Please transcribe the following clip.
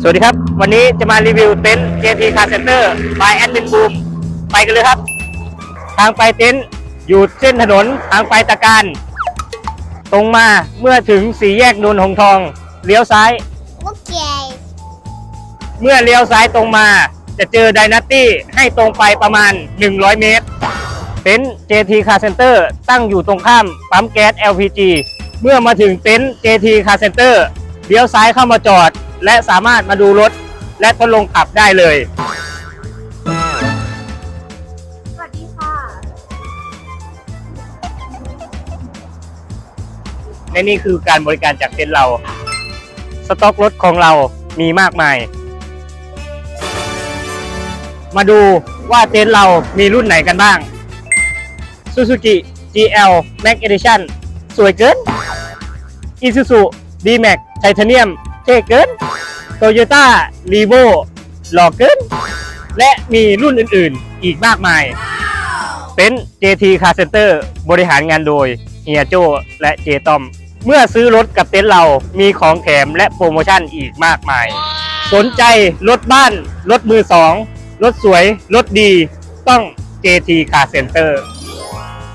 สวัสดีครับ วันนี้จะมารีวิวเต็นท์ JT Car Center by Admin Boom ไปกันเลยครับ ทางไปเต็นท์อยู่เส้นถนนทางไปตะการ ตรงมาเมื่อถึงสี่แยกนนหงทอง เลี้ยวซ้าย Okay. เมื่อเลี้ยวซ้ายตรงมา จะเจอไดนาตี้ให้ตรงไปประมาณ 100 เมตร เต็นท์ JT Car Center ตั้งอยู่ตรงข้ามปั๊มแก๊ส LPG เมื่อมาถึงเต็นท์ JT Car Center เลี้ยวซ้ายเข้ามาจอด และสามารถมาดูรถและทดลองขับได้เลย สวัสดีค่ะ และนี่คือการบริการจากเต็นท์เรา สต็อกรถของเรามีมากมาย มาดูว่าเต็นท์เรามีรุ่นไหนกันบ้าง Suzuki GL Max Edition สวยเกิน Isuzu D-Max Titanium เท่เกิน Toyota r e v o หล่อเกิน และมีรุ่นอื่นๆ อีกมากมายเต็น JT Car Center บริหารงานโดยเฮียโจและเจตอม เมื่อซื้อรถกับเต็นท์เรามีของแถมและโปรโมชั่นอีกมากมาย สนใจรถบ้าน รถมือสอง รถสวย รถดี ต้อง JT Car Center